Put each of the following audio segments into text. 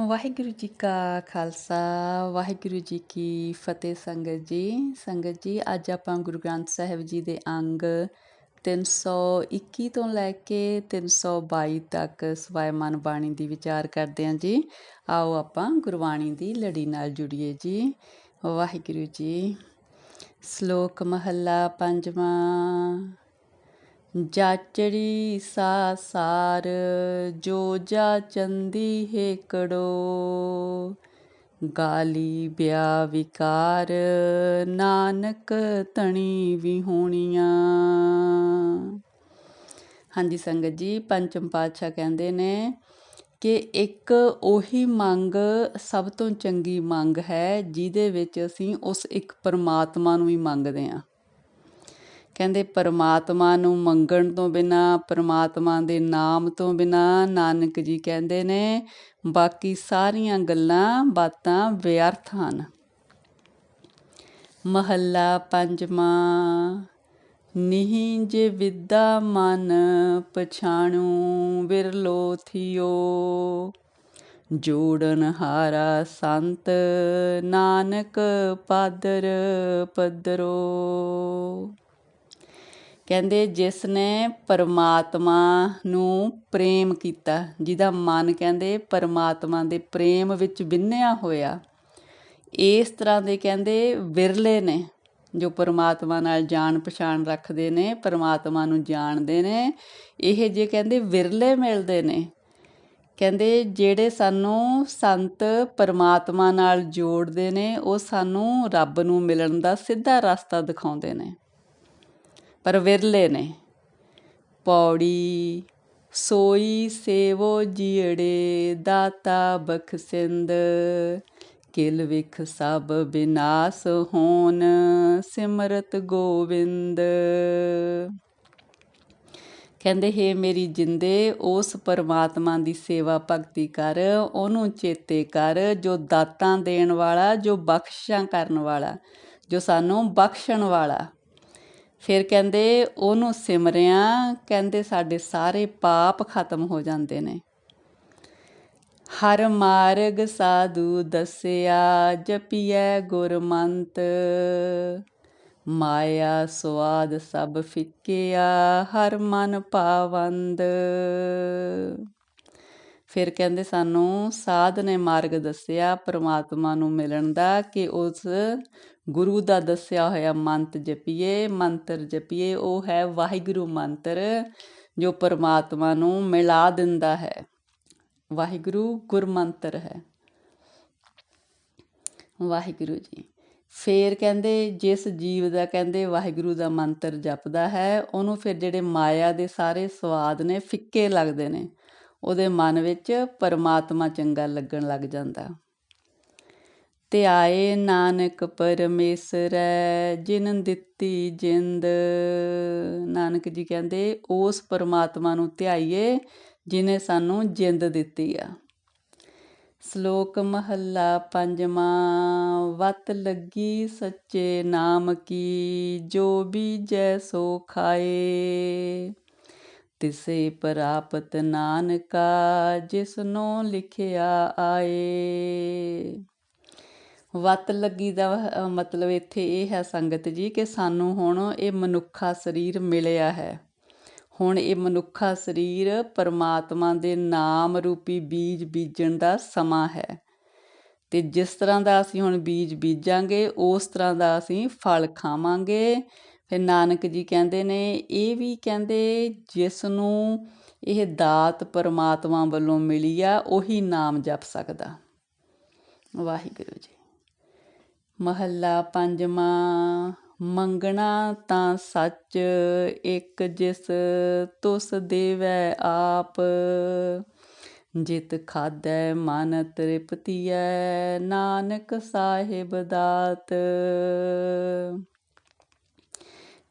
ਵਾਹਿਗੁਰੂ ਜੀ ਕਾ ਖਾਲਸਾ, ਵਾਹਿਗੁਰੂ ਜੀ ਕੀ ਫਤਿਹ ਸੰਗਤ ਜੀ। ਸੰਗਤ ਜੀ, ਅੱਜ ਆਪਾਂ ਗੁਰੂ ਗ੍ਰੰਥ ਸਾਹਿਬ ਜੀ ਦੇ ਅੰਗ 321 ਤੋਂ ਲੈ ਕੇ 322 ਤੱਕ ਸਵੈਮਨ ਬਾਣੀ ਦੀ ਵਿਚਾਰ ਕਰਦੇ ਹਾਂ ਜੀ। ਆਓ ਆਪਾਂ ਗੁਰਬਾਣੀ ਦੀ ਲੜੀ ਨਾਲ ਜੁੜੀਏ ਜੀ। ਵਾਹਿਗੁਰੂ ਜੀ, ਸ਼ਲੋਕ ਮਹੱਲਾ ਪੰਜਵਾਂ। ਜਾਚੜੀ ਸਾ ਸਾਰ, ਜੋ ਜਾ ਚੰਦੀ ਹੇਕੜੋ ਗਾਲੀ ਬਿਆ ਵਿਕਾਰ, ਨਾਨਕ ਤਣੀ ਵਿਹੂਣੀਆਂ ਹਾਂਜੀ ਸੰਗਤ ਜੀ, ਪੰਚਮ ਪਾਤਸ਼ਾਹ ਕਹਿੰਦੇ ਨੇ ਕਿ ਇੱਕ ਉਹੀ ਮੰਗ ਸਭ ਤੋਂ ਚੰਗੀ ਮੰਗ ਹੈ, ਜਿਹਦੇ ਵਿੱਚ ਅਸੀਂ ਉਸ ਇੱਕ ਪਰਮਾਤਮਾ ਨੂੰ ਹੀ ਮੰਗਦੇ ਹਾਂ। ਕਹਿੰਦੇ ਪਰਮਾਤਮਾ ਨੂੰ ਮੰਗਣ ਤੋਂ ਬਿਨਾ, ਪਰਮਾਤਮਾ ਦੇ ਨਾਮ ਤੋਂ ਬਿਨਾ ਨਾਨਕ ਜੀ ਕਹਿੰਦੇ ਨੇ, ਬਾਕੀ ਸਾਰੀਆਂ ਗੱਲਾਂ ਬਾਤਾਂ ਵਿਅਰਥ ਹਨ। ਮਹੱਲਾ ਪੰਜਵਾਂ ਨਹੀਂ ਜੇ ਵਿਦਾ ਮਨ ਪਛਾਣੂ ਵਿਰਲੋ ਥਿਓ। ਜੋੜਨ ਹਾਰਾ ਸੰਤ ਨਾਨਕ ਪਾਦਰ ਪਦਰੋ ਕਹਿੰਦੇ ਜਿਸ ਨੇ ਪਰਮਾਤਮਾ ਨੂੰ ਪ੍ਰੇਮ ਕੀਤਾ, ਜਿਹਦਾ ਮਨ ਕਹਿੰਦੇ ਪਰਮਾਤਮਾ ਦੇ ਪ੍ਰੇਮ ਵਿੱਚ ਬਿੰਨਿਆ ਹੋਇਆ। ਇਸ ਤਰ੍ਹਾਂ ਦੇ ਕਹਿੰਦੇ ਵਿਰਲੇ ਨੇ, ਜੋ ਪਰਮਾਤਮਾ ਨਾਲ ਜਾਣ ਪਛਾਣ ਰੱਖਦੇ ਨੇ, ਪਰਮਾਤਮਾ ਨੂੰ ਜਾਣਦੇ ਨੇ, ਇਹ ਜੇ ਕਹਿੰਦੇ ਵਿਰਲੇ ਮਿਲਦੇ ਨੇ। ਕਹਿੰਦੇ ਜਿਹੜੇ ਸਾਨੂੰ ਸੰਤ ਪਰਮਾਤਮਾ ਨਾਲ ਜੋੜਦੇ ਨੇ, ਉਹ ਸਾਨੂੰ ਰੱਬ ਨੂੰ ਮਿਲਣ ਦਾ ਸਿੱਧਾ ਰਸਤਾ ਦਿਖਾਉਂਦੇ ਨੇ। ਪਰ ਵਿਰਲੇ ਨੇ। ਪੌੜੀ, ਸੋਈ ਸੇਵੋ ਜੀੜੇ, ਦਾਤਾ ਬਖਸਿੰਦ ਕਿਲ ਵਿਖ ਸਭ ਬਿਨਾਸ ਹੋਣ, ਸਿਮਰਤ ਗੋਵਿੰਦ। ਕਹਿੰਦੇ, ਹੈ ਮੇਰੀ ਜਿੰਦੇ, ਉਸ ਪਰਮਾਤਮਾ ਦੀ ਸੇਵਾ ਭਗਤੀ ਕਰ, ਉਹਨੂੰ ਚੇਤੇ ਕਰ, ਜੋ ਦਾਤਾਂ ਦੇਣ ਵਾਲਾ, ਜੋ ਬਖਸ਼ਾਂ ਕਰਨ ਵਾਲਾ, ਜੋ ਸਾਨੂੰ ਬਖਸ਼ਣ ਵਾਲਾ। ਫਿਰ ਕਹਿੰਦੇ ਉਹਨੂੰ ਸਿਮਰਿਆ, ਕਹਿੰਦੇ ਸਾਡੇ ਸਾਰੇ ਪਾਪ ਖਤਮ ਹੋ ਜਾਂਦੇ ਨੇ। ਹਰ ਮਾਰਗ ਸਾਧੂ ਦੱਸਿਆ, ਜਪੀਐ ਗੁਰਮੰਤ। ਮਾਇਆ ਸੁਆਦ ਸਭ ਫਿੱਕਿਆ, ਹਰ ਮਨ ਪਾਵੰਦ। ਫਿਰ ਕਹਿੰਦੇ ਸਾਨੂੰ ਸਾਧ ਨੇ ਮਾਰਗ ਦੱਸਿਆ ਪ੍ਰਮਾਤਮਾ ਨੂੰ ਮਿਲਣ ਦਾ ਕਿ ਉਸ ਗੁਰੂ ਦਾ ਦੱਸਿਆ ਹੋਇਆ ਮੰਤ ਜਪੀਏ, ਮੰਤਰ ਜਪੀਏ, ਉਹ ਹੈ ਵਾਹਿਗੁਰੂ ਮੰਤਰ ਜੋ ਪਰਮਾਤਮਾ ਨੂੰ ਮਿਲਾ ਦਿੰਦਾ ਹੈ। ਵਾਹਿਗੁਰੂ ਗੁਰਮੰਤਰ ਹੈ। ਵਾਹਿਗੁਰੂ ਜੀ। ਫੇਰ ਕਹਿੰਦੇ ਜਿਸ ਜੀਵ ਦਾ ਕਹਿੰਦੇ ਵਾਹਿਗੁਰੂ ਦਾ ਮੰਤਰ ਜਪਦਾ ਹੈ, ਉਹਨੂੰ ਫਿਰ ਜਿਹੜੇ ਮਾਇਆ ਦੇ ਸਾਰੇ ਸਵਾਦ ਨੇ ਫਿੱਕੇ ਲੱਗਦੇ ਨੇ। ਉਹਦੇ ਮਨ ਵਿੱਚ ਪਰਮਾਤਮਾ ਚੰਗਾ ਲੱਗਣ ਲੱਗ ਜਾਂਦਾ। ਧਿਆਏ ਨਾਨਕ ਪਰਮੇਸ਼ਰੈ ਜਿਨ ਦਿੱਤੀ ਜਿੰਦ। ਨਾਨਕ ਜੀ ਕਹਿੰਦੇ, ਉਸ ਪਰਮਾਤਮਾ ਨੂੰ ਧਿਆਈਏ, ਜਿਨੇ ਸਾਨੂੰ ਜਿੰਦ ਦਿੱਤੀ ਆ। ਸ਼ਲੋਕ ਮਹੱਲਾ ਪੰਜਵਾਂ, ਵਤ ਲੱਗੀ ਸੱਚੇ ਨਾਮ ਕੀ, ਜੋ ਬੀਜੈ ਸੋ ਖਾਏ। ਤਿਸੇ ਪ੍ਰਾਪਤ ਨਾਨਕਾ, ਜਿਸਨੋ ਲਿਖਿਆ ਆਏ। ਵਤ ਲੱਗੀ ਦਾ ਮਤਲਬ ਇੱਥੇ ਇਹ ਹੈ ਸੰਗਤ ਜੀ ਕਿ ਸਾਨੂੰ ਹੁਣ ਇਹ ਮਨੁੱਖਾ ਸਰੀਰ ਮਿਲਿਆ ਹੈ। ਹੁਣ ਇਹ ਮਨੁੱਖਾ ਸਰੀਰ ਪਰਮਾਤਮਾ ਦੇ ਨਾਮ ਰੂਪੀ ਬੀਜ ਬੀਜਣ ਦਾ ਸਮਾਂ ਹੈ। ਤੇ ਜਿਸ ਤਰ੍ਹਾਂ ਦਾ ਅਸੀਂ ਹੁਣ ਬੀਜ ਬੀਜਾਂਗੇ, ਉਸ ਤਰ੍ਹਾਂ ਦਾ ਅਸੀਂ ਫਲ ਖਾਵਾਂਗੇ। ਫਿਰ ਨਾਨਕ ਜੀ ਕਹਿੰਦੇ ਨੇ, ਇਹ ਵੀ ਕਹਿੰਦੇ ਜਿਸ ਨੂੰ ਇਹ ਦਾਤ ਪਰਮਾਤਮਾ ਵੱਲੋਂ ਮਿਲੀ ਆ, ਉਹੀ ਨਾਮ ਜਪ ਸਕਦਾ। ਵਾਹਿਗੁਰੂ ਜੀ। ਮਹੱਲਾ ਪੰਜਵਾਂ, ਮੰਗਣਾ ਤਾਂ ਸੱਚ, ਇੱਕ ਜਿਸ ਤੁਸ ਦੇਵੈ ਆਪ। ਜਿਤ ਖਾਦੈ ਮਨ ਤ੍ਰਿਪਤੀਐ, ਨਾਨਕ ਸਾਹਿਬ ਦਾਤ।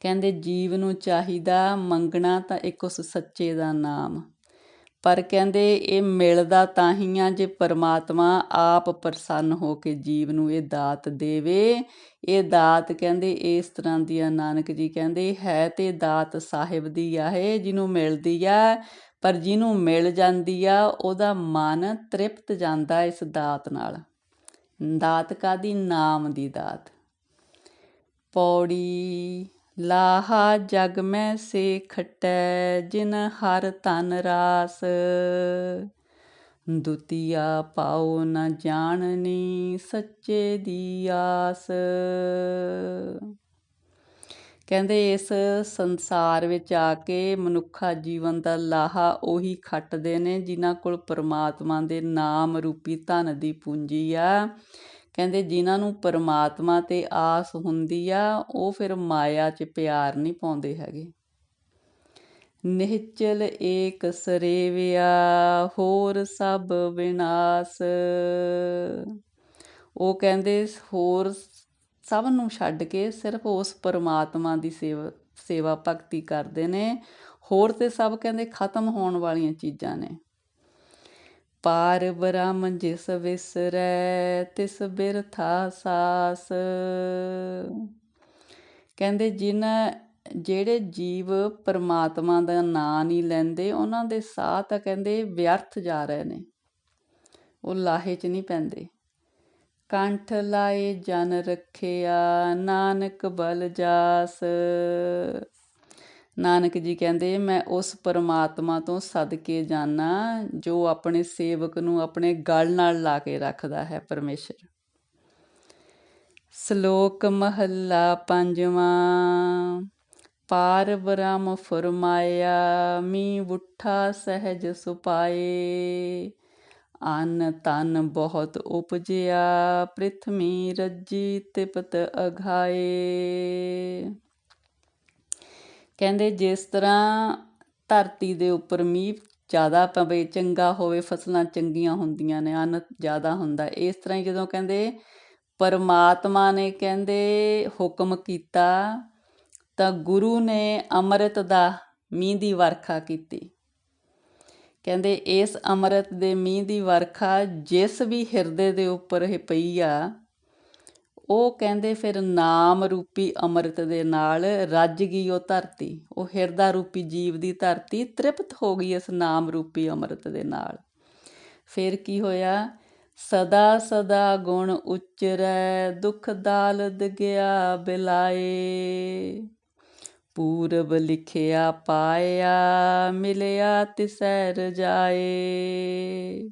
ਕਹਿੰਦੇ ਜੀਵ ਨੂੰ ਚਾਹੀਦਾ ਮੰਗਣਾ ਤਾਂ ਇੱਕ ਉਸ ਸੱਚੇ ਦਾ ਨਾਮ। ਪਰ ਕਹਿੰਦੇ ਇਹ ਮਿਲਦਾ ਤਾਂ ਹੀ ਆ ਜੇ ਪਰਮਾਤਮਾ ਆਪ ਪ੍ਰਸੰਨ ਹੋ ਕੇ ਜੀਵ ਨੂੰ ਇਹ ਦਾਤ ਦੇਵੇ। ਇਹ ਦਾਤ ਕਹਿੰਦੇ ਇਸ ਤਰ੍ਹਾਂ ਦੀ ਆ, ਨਾਨਕ ਜੀ ਕਹਿੰਦੇ ਹੈ ਤੇ ਦਾਤ ਸਾਹਿਬ ਦੀ ਆ ਇਹ, ਜਿਹਨੂੰ ਮਿਲਦੀ ਆ। ਪਰ ਜਿਹਨੂੰ ਮਿਲ ਜਾਂਦੀ ਆ, ਉਹਦਾ ਮਨ ਤ੍ਰਿਪਤ ਜਾਂਦਾ ਇਸ ਦਾਤ ਨਾਲ। ਦਾਤ ਕਾਦੀ ਨਾਮ ਦੀ ਦਾਤ। ਪੌੜੀ ਲਾਹਾ ਜਗ ਮੈਂ ਸੇ ਖਟੈ, ਜਿਨ ਹਰ ਤਨ ਰਾਸ। ਦੁਤੀਆ ਪਾਉ ਨ ਜਾਣਨੀ ਸੱਚੇ ਦੀ ਆਸ। ਕਹਿੰਦੇ ਇਸ ਸੰਸਾਰ ਵਿੱਚ ਆ ਕੇ ਮਨੁੱਖਾ ਜੀਵਨ ਦਾ ਲਾਹਾ ਉਹੀ ਖੱਟਦੇ ਨੇ, ਜਿਨ੍ਹਾਂ ਕੋਲ ਪਰਮਾਤਮਾ ਦੇ ਨਾਮ ਰੂਪੀ ਧਨ ਦੀ ਪੂੰਜੀ ਆ। ਕਹਿੰਦੇ ਜਿਨ੍ਹਾਂ ਨੂੰ ਪਰਮਾਤਮਾ ਤੇ ਆਸ ਹੁੰਦੀ ਆ, ਉਹ ਫਿਰ ਮਾਇਆ 'ਚ ਪਿਆਰ ਨਹੀਂ ਪਾਉਂਦੇ ਹੈਗੇ। ਨਿਹਚਲ ਏਕ ਸਰੇਵਿਆ, ਹੋਰ ਸਭ ਵਿਨਾਸ਼। ਉਹ ਕਹਿੰਦੇ ਹੋਰ ਸਭ ਨੂੰ ਛੱਡ ਕੇ ਸਿਰਫ ਉਸ ਪਰਮਾਤਮਾ ਦੀ ਸੇਵਾ ਸੇਵਾ ਭਗਤੀ ਕਰਦੇ ਨੇ। ਹੋਰ ਤੇ ਸਭ ਕਹਿੰਦੇ ਖਤਮ ਹੋਣ ਵਾਲੀਆਂ ਚੀਜ਼ਾਂ ਨੇ। ਪਾਰ ਬ੍ਰਹਮ ਜਿਸ ਵਿਸਰੈ ਤਿਸ ਬਿਰਥਾ ਸਾਸ। ਕਹਿੰਦੇ ਜਿਨ੍ਹਾਂ ਜਿਹੜੇ ਜੀਵ ਪਰਮਾਤਮਾ ਦਾ ਨਾਂ ਨਹੀਂ ਲੈਂਦੇ, ਉਹਨਾਂ ਦੇ ਸਾਹ ਤਾਂ ਕਹਿੰਦੇ ਵਿਅਰਥ ਜਾ ਰਹੇ ਨੇ। ਉਹ ਲਾਹੇ 'ਚ ਨਹੀਂ ਪੈਂਦੇ। ਕੰਠ ਲਾਏ ਜਨ ਰੱਖਿਆ, ਨਾਨਕ ਬਲ ਜਾਸ। ਨਾਨਕ ਜੀ ਕਹਿੰਦੇ, ਮੈਂ ਉਸ ਪਰਮਾਤਮਾ ਤੋਂ ਸਦਕੇ ਜਾਣਾ ਜੋ ਆਪਣੇ ਸੇਵਕ ਨੂੰ ਆਪਣੇ ਗਲ ਨਾਲ ਲਾ ਕੇ ਰੱਖਦਾ ਹੈ ਪਰਮੇਸ਼ਰ। ਸ਼ਲੋਕ ਮਹੱਲਾ ਪੰਜਵਾਂ, ਪਾਰ ਬ੍ਰਹਮ ਫਰਮਾਇਆ, ਮੀ ਬੁੱਠਾ ਸਹਿਜ ਸੁਪਾਏ, ਅਨ ਤਨ ਬਹੁਤ ਉਪਜਿਆ, ਪ੍ਰਿਥਮੀ ਰੱਜੀ ਤਿਪਤ ਅਘਾਏ। ਕਹਿੰਦੇ ਜਿਸ ਤਰ੍ਹਾਂ ਧਰਤੀ ਦੇ ਉੱਪਰ ਮੀਂਹ ਜ਼ਿਆਦਾ ਪਵੇ, ਚੰਗਾ ਹੋਵੇ, ਫਸਲਾਂ ਚੰਗੀਆਂ ਹੁੰਦੀਆਂ ਨੇ, ਅਨ ਜ਼ਿਆਦਾ ਹੁੰਦਾ ਇਸ ਤਰ੍ਹਾਂ ਹੀ ਜਦੋਂ ਕਹਿੰਦੇ ਪਰਮਾਤਮਾ ਨੇ ਕਹਿੰਦੇ ਹੁਕਮ ਕੀਤਾ, ਤਾਂ ਗੁਰੂ ਨੇ ਅੰਮ੍ਰਿਤ ਦਾ ਮੀਂਹ ਦੀ ਵਰਖਾ ਕੀਤੀ। ਕਹਿੰਦੇ ਇਸ ਅੰਮ੍ਰਿਤ ਦੇ ਮੀਂਹ ਦੀ ਵਰਖਾ ਜਿਸ ਵੀ ਹਿਰਦੇ ਦੇ ਉੱਪਰ ਇਹ ਪਈ ਆ ਉਹ ਕਹਿੰਦੇ ਫਿਰ ਨਾਮ ਰੂਪੀ ਅੰਮ੍ਰਿਤ ਦੇ ਨਾਲ ਰੱਜ ਗਈ ਉਹ ਧਰਤੀ। ਉਹ ਹਿਰਦਾ ਰੂਪੀ ਜੀਵ ਦੀ ਧਰਤੀ ਤ੍ਰਿਪਤ ਹੋ ਗਈ ਇਸ ਨਾਮ ਰੂਪੀ ਅੰਮ੍ਰਿਤ ਦੇ ਨਾਲ। ਫਿਰ ਕੀ ਹੋਇਆ? ਸਦਾ ਸਦਾ ਗੁਣ ਉਚਰੈ, ਦੁਖ ਦਾਲਦ ਗਿਆ ਬਿਲਾਏ। ਪੂਰਬ ਲਿਖਿਆ ਪਾਇਆ, ਮਿਲਿਆ ਤਿਸੈ ਰਜਾਏ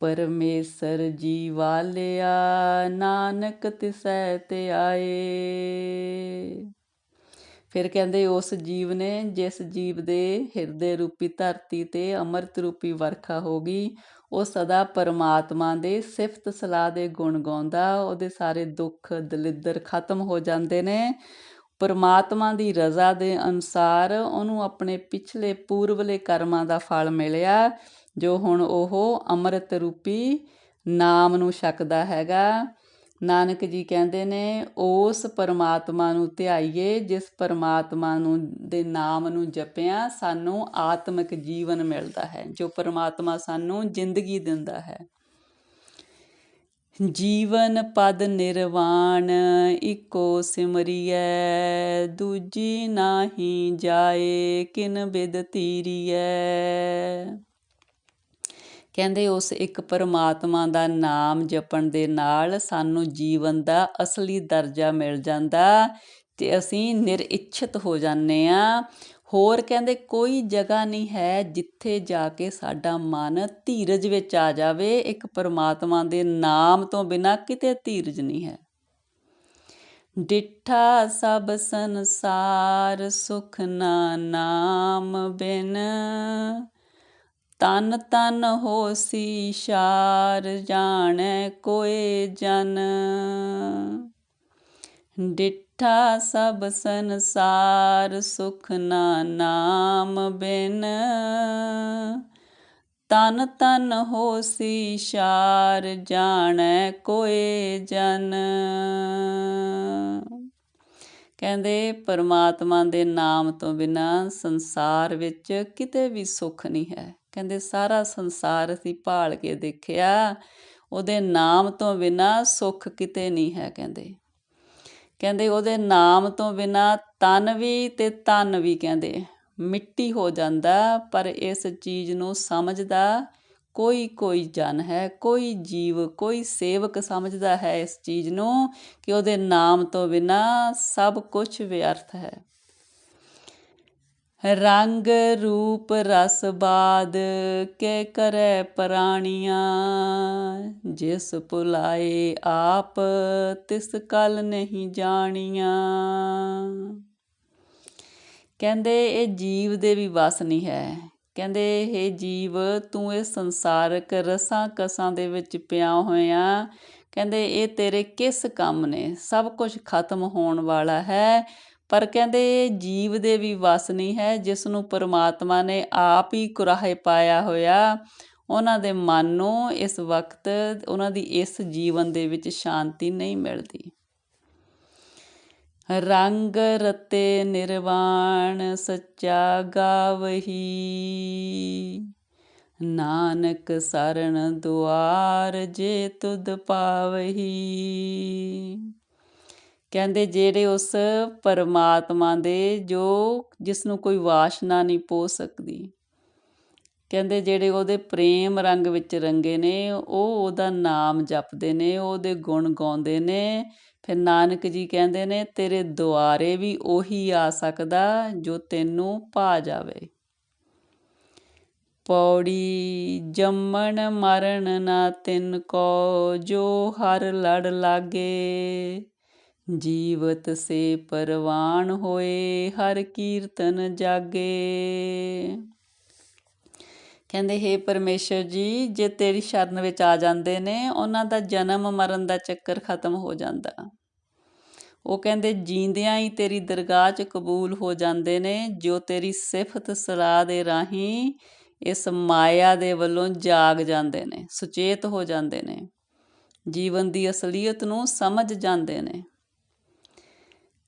ਪਰਮੇਸ਼ਰ ਜੀ ਵਾਲਿਆ, ਨਾਨਕ ਤਿਸੈ ਤੇ ਫਿਰ ਕਹਿੰਦੇ, ਉਸ ਜੀਵ ਨੇ ਜਿਸ ਜੀਵ ਦੇ ਹਿਰਦੇ ਰੂਪੀ ਧਰਤੀ ਤੇ ਅੰਮ੍ਰਿਤ ਰੂਪੀ ਵਰਖਾ ਹੋ ਗਈ, ਉਹ ਸਦਾ ਪਰਮਾਤਮਾ ਦੇ ਸਿਫਤ ਸਲਾਹ ਦੇ ਗੁਣ ਗਾਉਂਦਾ, ਉਹਦੇ ਸਾਰੇ ਦੁੱਖ ਦਲਿੱਦਰ ਖਤਮ ਹੋ ਜਾਂਦੇ ਨੇ। ਪਰਮਾਤਮਾ ਦੀ ਰਜ਼ਾ ਦੇ ਅਨੁਸਾਰ ਉਹਨੂੰ ਆਪਣੇ ਪਿਛਲੇ ਪੂਰਵਲੇ ਕਰਮਾਂ ਦਾ ਫਲ ਮਿਲਿਆ, ਜੋ ਹੁਣ ਉਹ ਅੰਮ੍ਰਿਤ ਰੂਪੀ ਨਾਮ ਨੂੰ ਛਕਦਾ ਹੈਗਾ। ਨਾਨਕ ਜੀ ਕਹਿੰਦੇ ਨੇ, ਉਸ ਪਰਮਾਤਮਾ ਨੂੰ ਧਿਆਈਏ, ਜਿਸ ਪਰਮਾਤਮਾ ਨੂੰ ਦੇ ਨਾਮ ਨੂੰ ਜਪਿਆ, ਸਾਨੂੰ ਆਤਮਿਕ ਜੀਵਨ ਮਿਲਦਾ ਹੈ, ਜੋ ਪਰਮਾਤਮਾ ਸਾਨੂੰ ਜ਼ਿੰਦਗੀ ਦਿੰਦਾ ਹੈ। ਜੀਵਨ ਪਦ ਨਿਰਵਾਣ, ਇਕੋ ਸਿਮਰਿਐ, ਦੂਜੀ ਨਾਹੀ ਜਾਏ, ਕਿਨ ਬਿਦ ਤੀਰੀਐ। ਕਹਿੰਦੇ ਉਸ ਇੱਕ ਪਰਮਾਤਮਾ ਦਾ ਨਾਮ ਜਪਣ ਦੇ ਨਾਲ ਸਾਨੂੰ ਜੀਵਨ ਦਾ ਅਸਲੀ ਦਰਜਾ ਮਿਲ ਜਾਂਦਾ ਤੇ ਅਸੀਂ ਨਿਰਇੱਛਤ ਹੋ ਜਾਂਦੇ ਆ ਹੋਰ ਕਹਿੰਦੇ, ਕੋਈ ਜਗ੍ਹਾ ਨਹੀਂ ਹੈ ਜਿੱਥੇ ਜਾ ਕੇ ਸਾਡਾ ਮਨ ਧੀਰਜ ਵਿੱਚ ਆ ਜਾਵੇ। ਇੱਕ ਪਰਮਾਤਮਾ ਦੇ ਨਾਮ ਤੋਂ ਬਿਨਾਂ ਕਿਤੇ ਧੀਰਜ ਨਹੀਂ ਹੈ। ਡਿੱਠਾ ਸਭ ਸੰਸਾਰ ਸੁਖ ਨਾ ਨਾਮ ਬਿਨ। ਤਨ ਤਨ ਹੋਸੀ ਸ਼ਾਰ ਜਾਣੈ ਕੋਏ ਜਨ। ਡਿੱਠਾ ਸਭ ਸੰਸਾਰ ਸੁਖ ਨਾ ਨਾਮ ਬਿਨ। ਤਨ ਤਨ ਹੋਸੀ ਸ਼ਾਰ ਜਾਣੈ ਕੋਏ ਜਨ। ਕਹਿੰਦੇ ਪਰਮਾਤਮਾ ਦੇ ਨਾਮ ਤੋਂ ਬਿਨਾ ਸੰਸਾਰ ਵਿੱਚ ਕਿਤੇ ਵੀ ਸੁੱਖ ਨਹੀਂ ਹੈ। ਕਹਿੰਦੇ ਸਾਰਾ ਸੰਸਾਰ ਅਸੀਂ ਭਾਲ ਕੇ ਦੇਖਿਆ, ਉਹਦੇ ਨਾਮ ਤੋਂ ਬਿਨਾ ਸੁੱਖ ਕਿਤੇ ਨਹੀਂ ਹੈ ਕਹਿੰਦੇ। ਕਹਿੰਦੇ ਉਹਦੇ ਨਾਮ ਤੋਂ ਬਿਨਾ ਤਨ ਵੀ ਤੇ ਤਨ ਵੀ ਕਹਿੰਦੇ, ਮਿੱਟੀ ਹੋ ਜਾਂਦਾ, ਪਰ ਇਸ ਚੀਜ਼ ਨੂੰ ਸਮਝਦਾ ਕੋਈ ਕੋਈ ਜਨ ਹੈ, ਕੋਈ ਜੀਵ, ਕੋਈ ਸੇਵਕ ਸਮਝਦਾ ਹੈ ਇਸ ਚੀਜ਼ ਨੂੰ ਕਿ ਉਹਦੇ ਨਾਮ ਤੋਂ ਬਿਨਾ ਸਭ ਕੁਝ ਵਿਅਰਥ ਹੈ। ਰੰਗ ਰੂਪ ਰਸ ਬਾਦ ਕੇ ਕਰੈ ਪ੍ਰਾਣੀਆਂ, ਜਿਸ ਭੁਲਾਏ ਆਪ ਤਿਸ ਕਲ ਨਹੀਂ ਜਾਣੀਆਂ। ਕਹਿੰਦੇ ਇਹ ਜੀਵ ਦੇ ਵੀ ਵਸ ਨਹੀਂ ਹੈ। ਕਹਿੰਦੇ ਇਹ ਜੀਵ, ਤੂੰ ਇਹ ਸੰਸਾਰਕ ਰਸਾਂ ਕਸਾਂ ਦੇ ਵਿੱਚ ਪਿਆ ਹੋਇਆ। ਕਹਿੰਦੇ ਇਹ ਤੇਰੇ ਕਿਸ ਕੰਮ ਨੇ? ਸਭ ਕੁਝ ਖਤਮ ਹੋਣ ਵਾਲਾ ਹੈ। ਪਰ ਕਹਿੰਦੇ ਜੀਵ ਦੇ ਵੀ ਵਸ ਨਹੀਂ ਹੈ ਜਿਸ ਨੂੰ ਪਰਮਾਤਮਾ ਨੇ ਆਪ ਹੀ ਕੁਰਾਹੇ ਪਾਇਆ ਹੋਇਆ। ਉਹਨਾਂ ਦੇ ਮਨ ਨੂੰ ਇਸ ਵਕਤ, ਉਹਨਾਂ ਦੀ ਇਸ ਜੀਵਨ ਦੇ ਵਿੱਚ ਸ਼ਾਂਤੀ ਨਹੀਂ ਮਿਲਦੀ। ਰੰਗ ਰਤੇ ਨਿਰਵਾਣ ਸੱਚਾ ਗਾਵਹੀ। ਨਾਨਕ ਸਰਣ ਦੁਆਰ ਜੇ ਤੁਧ ਪਾਵਹੀ। ਕਹਿੰਦੇ ਜਿਹੜੇ ਉਸ ਪਰਮਾਤਮਾ ਦੇ ਜੋ ਜਿਸ ਨੂੰ ਕੋਈ ਵਾਸ਼ਨਾ ਨਹੀਂ ਪੋ ਸਕਦੀ। ਕਹਿੰਦੇ ਜਿਹੜੇ ਉਹਦੇ ਪ੍ਰੇਮ ਰੰਗ ਵਿੱਚ ਰੰਗੇ ਨੇ, ਉਹ ਉਹਦਾ ਨਾਮ ਜਪਦੇ ਨੇ, ਉਹਦੇ ਗੁਣ ਗਾਉਂਦੇ ਨੇ। ਫਿਰ ਨਾਨਕ ਜੀ ਕਹਿੰਦੇ ਨੇ, ਤੇਰੇ ਦੁਆਰੇ ਵੀ ਉਹੀ ਆ ਸਕਦਾ ਜੋ ਤੈਨੂੰ ਪਾ ਜਾਵੇ। ਪੌੜੀ ਜੰਮਣ ਮਰਨ ਨਾ ਤਿੰਨ ਕੋ, ਜੋ ਹਰ ਲੜ ਲਾਗੇ। ਜੀਵਤ ਸੇ ਪਰਵਾਨ ਹੋਏ, ਹਰ ਕੀਰਤਨ ਜਾਗੇ। ਕਹਿੰਦੇ हे ਪਰਮੇਸ਼ਰ ਜੀ, ਜੇ ਤੇਰੀ ਸ਼ਰਨ ਵਿੱਚ ਆ ਜਾਂਦੇ ਨੇ, ਉਹਨਾਂ ਦਾ ਜਨਮ ਮਰਨ ਦਾ ਚੱਕਰ ਖਤਮ ਹੋ ਜਾਂਦਾ। ਉਹ ਕਹਿੰਦੇ, ਜੀਂਦਿਆਂ ਹੀ ਤੇਰੀ ਦਰਗਾਹ 'ਚ ਕਬੂਲ ਹੋ ਜਾਂਦੇ ਨੇ, ਜੋ ਤੇਰੀ ਸਿਫਤ ਸਲਾਹ ਦੇ ਰਾਹੀਂ ਇਸ ਮਾਇਆ ਦੇ ਵੱਲੋਂ ਜਾਗ ਜਾਂਦੇ ਨੇ, ਸੁਚੇਤ ਹੋ ਜਾਂਦੇ ਨੇ। ਜੀਵਨ ਦੀ ਅਸਲੀਅਤ ਨੂੰ ਸਮਝ ਜਾਂਦੇ ਨੇ।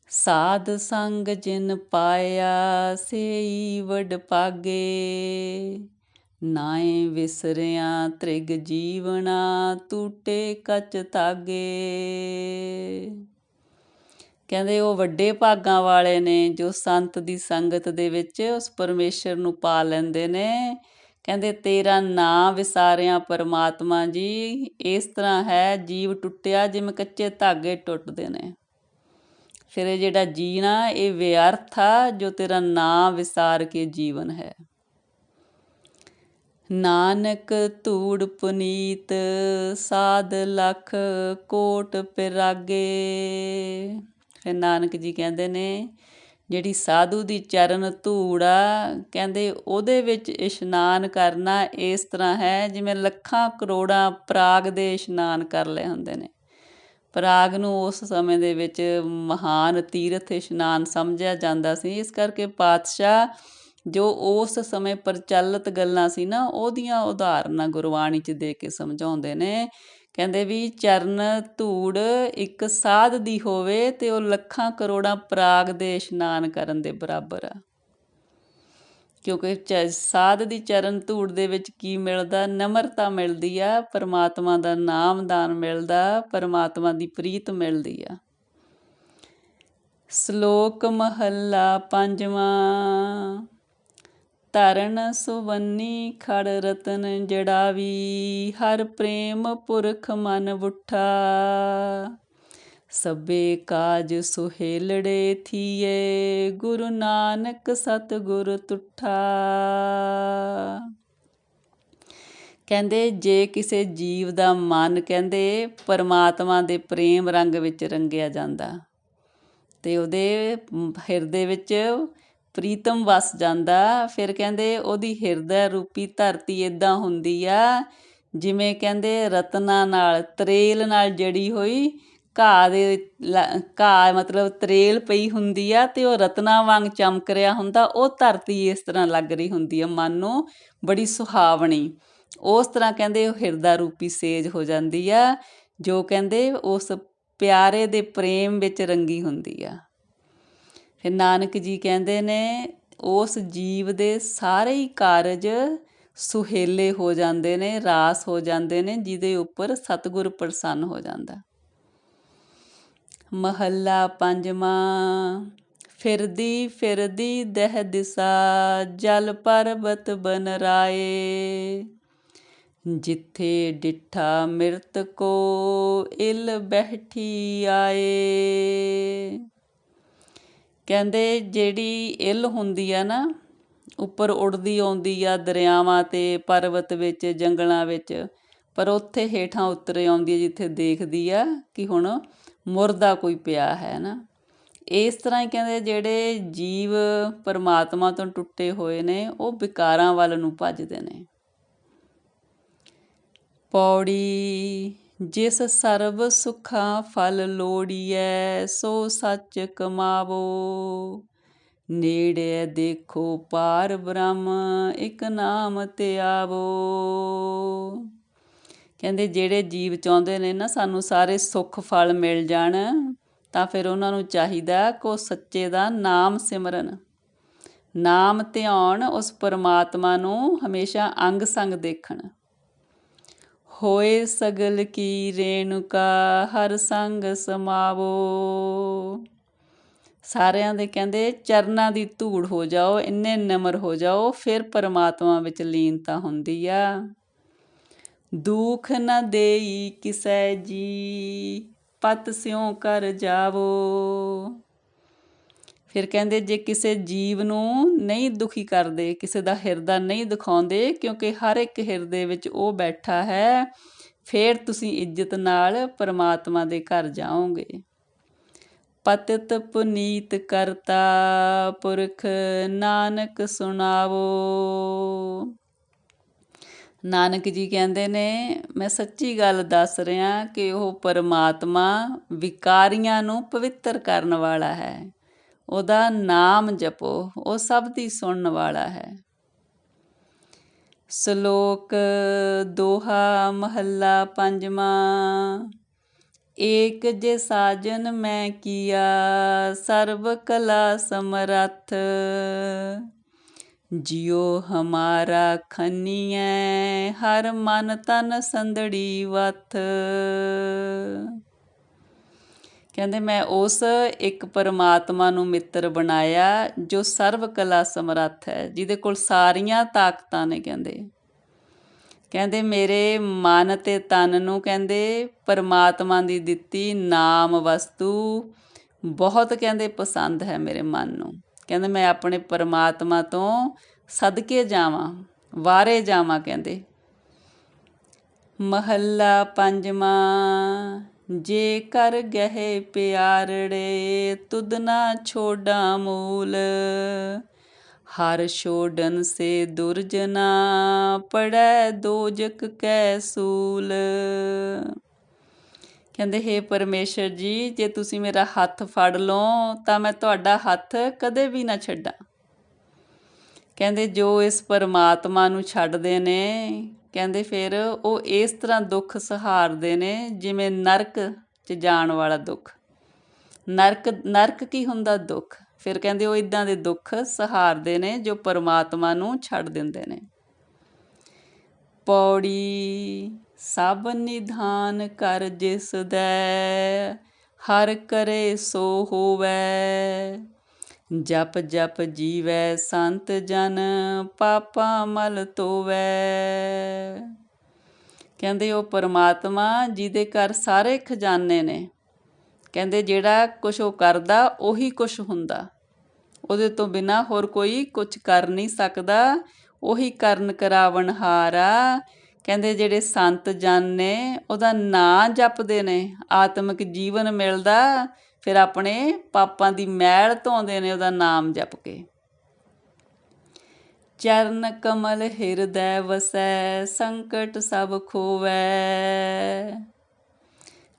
ਸਾਧ ਸੰਗ ਜਿਨ ਪਾਇਆ ਸੇਈ ਵਡ ਪਾਗੇ। ਨਾਏ ਵਿਸਰਿਆ ਤ੍ਰਿਗ ਜੀਵਨਾ ਟੂਟੇ ਕਚ ਤਾਗੇ ਕਹਿੰਦੇ ਉਹ ਵੱਡੇ ਭਾਗਾਂ ਵਾਲੇ ਨੇ ਜੋ ਸੰਤ ਦੀ ਸੰਗਤ ਦੇ ਵਿੱਚ ਉਸ ਪਰਮੇਸ਼ਰ ਨੂੰ ਪਾ ਲੈਂਦੇ ਨੇ। ਕਹਿੰਦੇ ਤੇਰਾ ਨਾਂ ਵਿਸਾਰਿਆ ਪਰਮਾਤਮਾ ਜੀ, ਇਸ ਤਰ੍ਹਾਂ ਹੈ ਜੀਵ ਟੁੱਟਿਆ ਜਿਵੇਂ ਕੱਚੇ ਧਾਗੇ ਟੁੱਟਦੇ ਨੇ। ਫਿਰ ਇਹ ਜਿਹੜਾ ਜੀਣਾ ਇਹ ਵਿਅਰਥ ਆ, ਜੋ ਤੇਰਾ ਨਾਂ ਵਿਸਾਰ ਕੇ ਜੀਵਨ ਹੈ। ਨਾਨਕ ਧੂੜ ਪੁਨੀਤ, ਸਾਧ ਲਖ ਕੋਟ ਪਿਰਾਗੇ। ਫਿਰ ਨਾਨਕ ਜੀ ਕਹਿੰਦੇ ਨੇ, ਜਿਹੜੀ ਸਾਧੂ ਦੀ ਚਰਨ ਧੂੜਾ ਕਹਿੰਦੇ ਉਹਦੇ ਵਿੱਚ ਇਸ਼ਨਾਨ ਕਰਨਾ ਇਸ ਤਰ੍ਹਾਂ ਹੈ, ਜਿਵੇਂ ਲੱਖਾਂ ਕਰੋੜਾਂ ਪ੍ਰਾਗ ਦੇ ਇਸ਼ਨਾਨ ਕਰ ਲਏ ਹੁੰਦੇ ਨੇ। ਪ੍ਰਾਗ ਨੂੰ ਉਸ ਸਮੇਂ ਦੇ ਵਿੱਚ ਮਹਾਨ ਤੀਰਥ ਇਸ਼ਨਾਨ ਸਮਝਿਆ ਜਾਂਦਾ ਸੀ। ਇਸ ਕਰਕੇ ਪਾਤਸ਼ਾਹ ਜੋ ਉਸ ਸਮੇਂ ਪ੍ਰਚਲਿਤ ਗੱਲਾਂ ਸੀ ਨਾ, ਉਹਦੀਆਂ ਉਦਾਹਰਨਾਂ ਗੁਰਬਾਣੀ 'ਚ ਦੇ ਕੇ ਸਮਝਾਉਂਦੇ ਨੇ। ਕਹਿੰਦੇ ਵੀ ਚਰਨ ਧੂੜ ਇੱਕ ਸਾਧ ਦੀ ਹੋਵੇ ਤੇ ਉਹ ਲੱਖਾਂ ਕਰੋੜਾਂ ਪ੍ਰਾਗ ਦੇ ਇਸ਼ਨਾਨ ਕਰਨ ਦੇ ਬਰਾਬਰ ਆ। ਕਿਉਂਕਿ ਸਾਧ ਦੀ ਚਰਨ ਧੂੜ ਦੇ ਵਿੱਚ ਕੀ ਮਿਲਦਾ? ਨਮਰਤਾ ਮਿਲਦੀ ਆ, ਪਰਮਾਤਮਾ ਦਾ ਨਾਮ ਦਾਨ ਮਿਲਦਾ, ਪਰਮਾਤਮਾ ਦੀ ਪ੍ਰੀਤ ਮਿਲਦੀ ਆ। ਸ਼ਲੋਕ ਮਹੱਲਾ ਪੰਜਵਾਂ। ਤਰਨ ਸੁਵੰਨੀ ਖੜ ਰਤਨ ਜੜਾਵੀ, ਹਰ ਪ੍ਰੇਮ ਪੁਰਖ ਮਨ ਬੁੱਠਾ ਸਭੇ ਕਾਜ ਸੁਹੇਲੜੇ ਥੀਏ, ਗੁਰੂ ਨਾਨਕ ਸਤ ਗੁਰ ਤੁਠਾ। ਕਹਿੰਦੇ, ਜੇ ਕਿਸੇ ਜੀਵ ਦਾ ਮਨ, ਕਹਿੰਦੇ, ਪਰਮਾਤਮਾ ਦੇ ਪ੍ਰੇਮ ਰੰਗ ਵਿੱਚ ਰੰਗਿਆ ਜਾਂਦਾ ਤੇ ਉਹਦੇ ਹਿਰਦੇ ਵਿੱਚ ਪ੍ਰੀਤਮ ਵਸ ਜਾਂਦਾ, ਫਿਰ ਕਹਿੰਦੇ, ਉਹਦੀ ਹਿਰਦਾ ਰੂਪੀ ਧਰਤੀ ਇਦਾਂ ਹੁੰਦੀ ਆ, ਜਿਵੇਂ ਕਹਿੰਦੇ, ਰਤਨਾ ਨਾਲ, ਤਰੇਲ ਨਾਲ ਜੜੀ ਹੋਈ ਘਾਹ ਦੇ ਘਾਹ ਮਤਲਬ ਤਰੇਲ ਪਈ ਹੁੰਦੀ ਆ ਤੇ ਉਹ ਰਤਨਾ ਵਾਂਗ ਚਮਕ ਰਿਹਾ ਹੁੰਦਾ, ਉਹ ਧਰਤੀ ਇਸ ਤਰ੍ਹਾਂ ਲੱਗ ਰਹੀ ਹੁੰਦੀ ਆ, ਮਨ ਨੂੰ ਬੜੀ ਸੁਹਾਵਣੀ। ਉਸ ਤਰ੍ਹਾਂ ਕਹਿੰਦੇ ਉਹ ਹਿਰਦਾ ਰੂਪੀ ਸੇਜ ਹੋ ਜਾਂਦੀ ਆ, ਜੋ ਕਹਿੰਦੇ ਉਸ ਪਿਆਰੇ ਦੇ ਪ੍ਰੇਮ ਵਿੱਚ ਰੰਗੀ ਹੁੰਦੀ ਆ। ਫਿਰ ਨਾਨਕ ਜੀ ਕਹਿੰਦੇ ਨੇ, ਉਸ ਜੀਵ ਦੇ ਸਾਰੇ ਹੀ ਕਾਰਜ ਸੁਹੇਲੇ ਹੋ ਜਾਂਦੇ ਨੇ, ਰਾਸ ਹੋ ਜਾਂਦੇ ਨੇ, ਜਿਹਦੇ ਉੱਪਰ ਸਤਿਗੁਰ ਪ੍ਰਸੰਨ ਹੋ ਜਾਂਦਾ। ਮਹੱਲਾ ਪੰਜਵਾਂ। ਫਿਰਦੀ ਫਿਰਦੀ ਦਹਿ ਦਿਸਾ, ਜਲ ਪਰਬਤ ਬਨ ਰਾਏ। ਜਿੱਥੇ ਡਿਠਾ ਮਿਰਤ ਕੋ, ਇਲ ਬਹਿਠੀ ਆਏ। ਕਹਿੰਦੇ ਜਿਹੜੀ ਇਲ ਹੁੰਦੀ ਆ ਨਾ, ਉੱਪਰ ਉੜਦੀ ਆਉਂਦੀ ਆ ਦਰਿਆਵਾਂ ਤੇ, ਪਰਬਤ ਵਿੱਚ, ਜੰਗਲਾਂ ਵਿੱਚ, ਪਰ ਉੱਥੇ ਹੇਠਾਂ ਉਤਰ ਆਉਂਦੀ ਹੈ ਜਿੱਥੇ ਦੇਖਦੀ ਆ ਕਿ ਹੁਣ ਮੁਰਦਾ ਕੋਈ ਪਿਆ ਹੈ ਨਾ। ਇਸ ਤਰ੍ਹਾਂ ਹੀ ਕਹਿੰਦੇ ਜਿਹੜੇ ਜੀਵ ਪਰਮਾਤਮਾ ਤੋਂ ਟੁੱਟੇ ਹੋਏ ਨੇ, ਉਹ ਵਿਕਾਰਾਂ ਵੱਲ ਨੂੰ ਭੱਜਦੇ ਨੇ। ਪੌੜੀ, ਜਿਸ ਸਰਬ ਸੁਖਾਂ ਫਲ ਲੋੜੀਐ, ਸੋ ਸੱਚ ਕਮਾਵੋ। ਨੇੜੇ ਦੇਖੋ ਪਾਰ ਬ੍ਰਹਮ, ਇੱਕ ਨਾਮ ਤੇ ਆਵੋ। ਕਹਿੰਦੇ ਜਿਹੜੇ ਜੀਵ ਚਾਹੁੰਦੇ ਨੇ ਨਾ ਸਾਨੂੰ ਸਾਰੇ ਸੁੱਖ ਫਲ ਮਿਲ ਜਾਣ, ਤਾਂ ਫਿਰ ਉਹਨਾਂ ਨੂੰ ਚਾਹੀਦਾ ਕੋ ਸੱਚੇ ਦਾ ਨਾਮ ਸਿਮਰਨ। ਨਾਮ ਧਿਆਉਣ ਉਸ ਪਰਮਾਤਮਾ ਨੂੰ ਹਮੇਸ਼ਾ ਅੰਗ ਸੰਗ ਦੇਖਣ। ਹੋਏ ਸਗਲ ਕੀ ਰੇਣੁਕਾ, ਹਰ ਸੰਗ ਸਮਾਵੋ। ਸਾਰਿਆਂ ਦੇ ਕਹਿੰਦੇ ਚਰਨਾਂ ਦੀ ਧੂੜ ਹੋ ਜਾਓ, ਇੰਨੇ ਨਮਰ ਹੋ ਜਾਓ, ਫਿਰ ਪਰਮਾਤਮਾ ਵਿੱਚ ਲੀਨਤਾ ਹੁੰਦੀ ਆ। ਦੁਖ ਨ ਦੇਈ ਕਿਸੈ ਜੀ, ਪਤ ਸਿਉ ਕਰ ਜਾਵੋ। ਫਿਰ ਕਹਿੰਦੇ, ਜੇ ਕਿਸੇ ਜੀਵ ਨੂੰ ਨਹੀਂ ਦੁਖੀ ਕਰਦੇ, ਕਿਸੇ ਦਾ ਹਿਰਦਾ ਨਹੀਂ ਦਿਖਾਉਂਦੇ, ਕਿਉਂਕਿ ਹਰ ਇੱਕ ਹਿਰਦੇ ਵਿੱਚ ਉਹ ਬੈਠਾ ਹੈ, ਫਿਰ ਤੁਸੀਂ ਇੱਜ਼ਤ ਨਾਲ ਪਰਮਾਤਮਾ ਦੇ ਘਰ ਜਾਓਗੇ। ਪਤਿਤ ਪੁਨੀਤ ਕਰਤਾ ਪੁਰਖ ਨਾਨਕ ਸੁਣਾਵੋ। ਨਾਨਕ ਜੀ ਕਹਿੰਦੇ ਨੇ, ਮੈਂ ਸੱਚੀ ਗੱਲ ਦੱਸ ਰਿਹਾ ਕਿ ਉਹ ਪਰਮਾਤਮਾ ਵਿਕਾਰੀਆਂ ਨੂੰ ਪਵਿੱਤਰ ਕਰਨ ਵਾਲਾ ਹੈ। ਉਹਦਾ ਨਾਮ ਜਪੋ, ਉਹ ਸਭ ਦੀ ਸੁਣਨ ਵਾਲਾ ਹੈ। ਸ਼ਲੋਕ ਦੋਹਾ ਮਹੱਲਾ ਪੰਜਵਾਂ, ਏਕ ਜੇ ਸਾਜਨ ਮੈਂ ਕੀਆ, ਸਰਬ ਕਲਾ ਸਮਰੱਥ। ਜਿਉ ਹਮਾਰਾ ਖਨੀਐ, ਹਰ ਮਨ ਤਨ ਸੰਦੜੀ ਵਥ ਕਹਿੰਦੇ ਮੈਂ ਉਸ ਇੱਕ ਪਰਮਾਤਮਾ ਨੂੰ ਮਿੱਤਰ ਬਣਾਇਆ, ਜੋ ਸਰਵ ਕਲਾ ਸਮਰੱਥ ਹੈ, ਜਿਹਦੇ ਕੋਲ ਸਾਰੀਆਂ ਤਾਕਤਾਂ ਨੇ ਕਹਿੰਦੇ। ਕਹਿੰਦੇ ਮੇਰੇ ਮਨ ਤੇ ਤਨ ਨੂੰ ਕਹਿੰਦੇ ਪਰਮਾਤਮਾ ਦੀ ਦਿੱਤੀ ਨਾਮ ਵਸਤੂ ਬਹੁਤ ਕਹਿੰਦੇ ਪਸੰਦ ਹੈ ਮੇਰੇ ਮਨ ਨੂੰ। ਕਹਿੰਦੇ ਮੈਂ ਆਪਣੇ ਪਰਮਾਤਮਾ ਤੋਂ ਸਦਕੇ ਜਾਵਾਂ, ਵਾਰੇ ਜਾਵਾਂ ਕਹਿੰਦੇ। ਮਹੱਲਾ ਪੰਜਵਾਂ, ਜੇ ਕਰ ਗਹਿ ਪਿਆਰੜੇ, ਤੁਧ ਨਾ ਛੋਡਾ ਮੂਲ। ਹਰ ਛੋਡਨ ਸੇ ਦੁਰਜਨਾ, ਪੜੈ ਦੋਜਕ ਕੈ ਸੂਲ। ਕਹਿੰਦੇ, ਹੈ ਪਰਮੇਸ਼ਰ ਜੀ, ਜੇ ਤੁਸੀਂ ਮੇਰਾ ਹੱਥ ਫੜ ਲਓ, ਤਾਂ ਮੈਂ ਤੁਹਾਡਾ ਹੱਥ ਕਦੇ ਵੀ ਨਾ ਛੱਡਾਂ। ਕਹਿੰਦੇ, ਜੋ ਇਸ ਪਰਮਾਤਮਾ ਨੂੰ ਛੱਡਦੇ ਨੇ, ਕਹਿੰਦੇ ਫਿਰ ਉਹ ਇਸ ਤਰ੍ਹਾਂ ਦੁੱਖ ਸਹਾਰਦੇ ਨੇ, ਜਿਵੇਂ ਨਰਕ 'ਚ ਜਾਣ ਵਾਲਾ ਦੁੱਖ। ਨਰਕ ਨਰਕ ਕੀ ਹੁੰਦਾ ਦੁੱਖ? ਫਿਰ ਕਹਿੰਦੇ, ਉਹ ਇਦਾਂ ਦੇ ਦੁੱਖ ਸਹਾਰਦੇ ਨੇ, ਜੋ ਪਰਮਾਤਮਾ ਨੂੰ ਛੱਡ ਦਿੰਦੇ ਨੇ। ਪੌੜੀ ਸਭ ਨਿਧਾਨ ਕਰ ਜਿਸ ਦੈ, ਹਰ ਕਰੇ ਸੋ ਹੋਵੇ। ਜਪ ਜਪ ਜੀਵੈ ਸੰਤ ਜਨ, ਪਾਪਾ ਮਲ ਤੋਵੈ। ਕਹਿੰਦੇ ਉਹ ਪਰਮਾਤਮਾ ਜਿਹਦੇ ਘਰ ਸਾਰੇ ਖਜ਼ਾਨੇ ਨੇ, ਕਹਿੰਦੇ ਜਿਹੜਾ ਕੁਝ ਉਹ ਕਰਦਾ ਉਹੀ ਕੁਝ ਹੁੰਦਾ। ਉਹਦੇ ਤੋਂ ਬਿਨਾ ਹੋਰ ਕੋਈ ਕੁਝ ਕਰ ਨਹੀਂ ਸਕਦਾ, ਉਹੀ ਕਰਨ ਕਰਾਵਣ ਹਾਰਾ ਕਹਿੰਦੇ ਜਿਹੜੇ ਸੰਤ ਜਨ ਨੇ, ਉਹਦਾ ਨਾਂ ਜਪਦੇ ਨੇ। ਆਤਮਿਕ ਜੀਵਨ ਮਿਲਦਾ, ਫਿਰ ਆਪਣੇ ਪਾਪਾਂ ਦੀ ਮੈਲ ਧੋਂਦੇ ਨੇ, ਉਹਦਾ ਨਾਮ ਜਪ ਕੇ। ਚਰਨ ਕਮਲ ਹਿਰਦੈ ਵਸੈ, ਸੰਕਟ ਸਭ ਖੋਵੈ।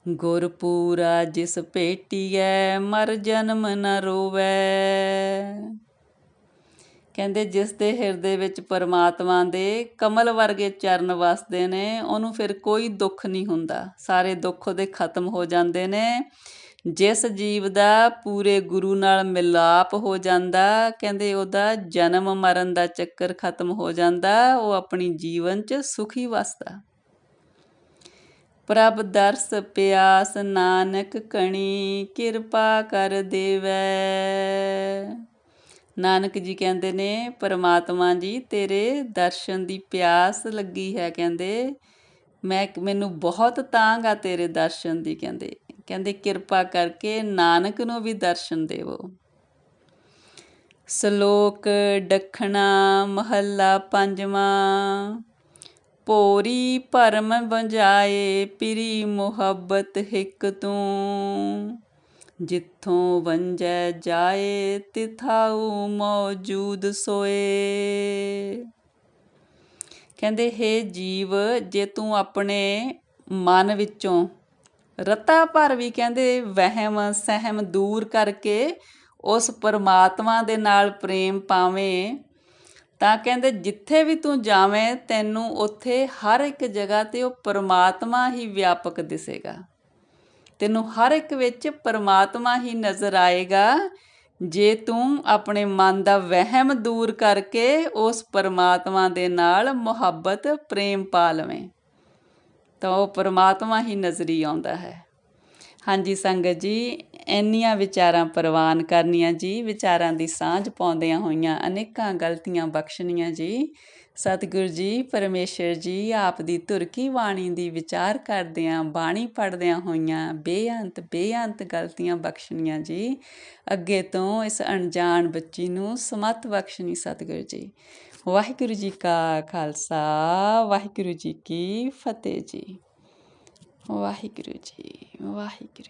ਗੁਰਪੂਰਾ ਜਿਸ ਭੇਟੀਐ ਮਰ ਜਨਮ ਨ ਰੋਵੈ। ਕਹਿੰਦੇ ਜਿਸ ਦੇ ਹਿਰਦੇ ਵਿੱਚ ਪਰਮਾਤਮਾ ਦੇ ਕਮਲ ਵਰਗੇ ਚਰਨ ਵਸਦੇ ਨੇ, ਉਹਨੂੰ ਫਿਰ ਕੋਈ ਦੁੱਖ ਨਹੀਂ ਹੁੰਦਾ। ਸਾਰੇ ਦੁੱਖ ਉਹਦੇ ਖਤਮ ਹੋ ਜਾਂਦੇ ਨੇ। ਜਿਸ ਜੀਵ ਦਾ ਪੂਰੇ ਗੁਰੂ ਨਾਲ ਮਿਲਾਪ ਹੋ ਜਾਂਦਾ, ਕਹਿੰਦੇ ਉਹਦਾ ਜਨਮ ਮਰਨ ਦਾ ਚੱਕਰ ਖਤਮ ਹੋ ਜਾਂਦਾ, ਉਹ ਆਪਣੀ ਜੀਵਨ 'ਚ ਸੁਖੀ ਵਸਦਾ। ਪ੍ਰਭ ਦਰਸ ਪਿਆਸ ਨਾਨਕ ਕਣੀ, ਕਿਰਪਾ ਕਰ ਦੇਵੈ। ਨਾਨਕ ਜੀ ਕਹਿੰਦੇ ਨੇ, ਪਰਮਾਤਮਾ ਜੀ, ਤੇਰੇ ਦਰਸ਼ਨ ਦੀ ਪਿਆਸ ਲੱਗੀ ਹੈ। ਕਹਿੰਦੇ, ਮੈਂ, ਮੈਨੂੰ ਬਹੁਤ ਤਾਂਗ ਆ ਤੇਰੇ ਦਰਸ਼ਨ ਦੀ। ਕਹਿੰਦੇ ਕਹਿੰਦੇ, ਕਿਰਪਾ ਕਰਕੇ ਨਾਨਕ ਨੂੰ ਵੀ ਦਰਸ਼ਨ ਦੇਵੋ। ਸ਼ਲੋਕ ਡਖਣਾ, ਮਹੱਲਾ ਪੰਜਵਾਂ, ਪੋਰੀ ਭਰਮ ਬੰਜਾਏ ਪਿਰੀ ਮੁਹੱਬਤ ਹਿੱਕ ਤੂੰ। ਜਿੱਥੋਂ ਵੰਜੈ ਜਾਏ, ਤਿਥਾਉ ਮੌਜੂਦ ਸੋਏ। ਕਹਿੰਦੇ, ਹੇ ਜੀਵ, ਜੇ ਤੂੰ ਆਪਣੇ ਮਨ ਵਿੱਚੋਂ ਰਤਾ ਭਰ ਵੀ ਕਹਿੰਦੇ, ਵਹਿਮ, ਸਹਿਮ ਦੂਰ ਕਰਕੇ ਉਸ ਪਰਮਾਤਮਾ ਦੇ ਨਾਲ ਪ੍ਰੇਮ ਪਾਵੇਂ, ਤਾਂ ਕਹਿੰਦੇ, ਜਿੱਥੇ ਵੀ ਤੂੰ ਜਾਵੇਂ, ਤੈਨੂੰ ਉੱਥੇ ਹਰ ਇੱਕ ਜਗ੍ਹਾ ਤੇ ਉਹ ਪਰਮਾਤਮਾ ਹੀ ਵਿਆਪਕ ਦਿਸੇਗਾ। ਤੈਨੂੰ ਹਰ ਇੱਕ ਵਿੱਚ ਪਰਮਾਤਮਾ ਹੀ ਨਜ਼ਰ ਆਏਗਾ। ਜੇ ਤੂੰ ਆਪਣੇ ਮਨ ਦਾ ਵਹਿਮ ਦੂਰ ਕਰਕੇ ਉਸ ਪਰਮਾਤਮਾ ਦੇ ਨਾਲ ਮੁਹੱਬਤ, ਪ੍ਰੇਮ ਪਾ ਲਵੇਂ, ਤਾਂ ਉਹ ਪਰਮਾਤਮਾ ਹੀ ਨਜ਼ਰੀ ਆਉਂਦਾ ਹੈ। ਹਾਂਜੀ ਸੰਗਤ ਜੀ, ਇੰਨੀਆਂ ਵਿਚਾਰਾਂ ਪ੍ਰਵਾਨ ਕਰਨੀਆਂ ਜੀ, ਵਿਚਾਰਾਂ ਦੀ ਸਾਂਝ ਪਾਉਂਦਿਆਂ ਹੋਈਆਂ ਅਨੇਕਾਂ ਗਲਤੀਆਂ ਬਖਸ਼ਣੀਆਂ ਜੀ। ਸਤਿਗੁਰ ਜੀ, ਪਰਮੇਸ਼ਰ ਜੀ, ਆਪ ਦੀ ਤੁਰਕੀ ਬਾਣੀ ਦੀ ਵਿਚਾਰ ਕਰਦਿਆਂ ਬਾਣੀ ਪੜਦਿਆਂ ਹੋਈਆਂ ਬੇਅੰਤ ਬੇਅੰਤ ਗਲਤੀਆਂ ਬਖਸ਼ਣੀਆਂ ਜੀ। ਅੱਗੇ ਤੋਂ ਇਸ ਅਣਜਾਣ ਬੱਚੀ ਨੂੰ ਸਮਤ ਬਖਸ਼ਣੀ ਸਤਿਗੁਰ ਜੀ। ਵਾਹਿਗੁਰੂ ਜੀ ਕਾ ਖਾਲਸਾ, ਵਾਹਿਗੁਰੂ ਜੀ ਕੀ ਫਤਿਹ ਜੀ। ਵਾਹਿਗੁਰੂ ਜੀ, ਵਾਹਿਗੁਰੂ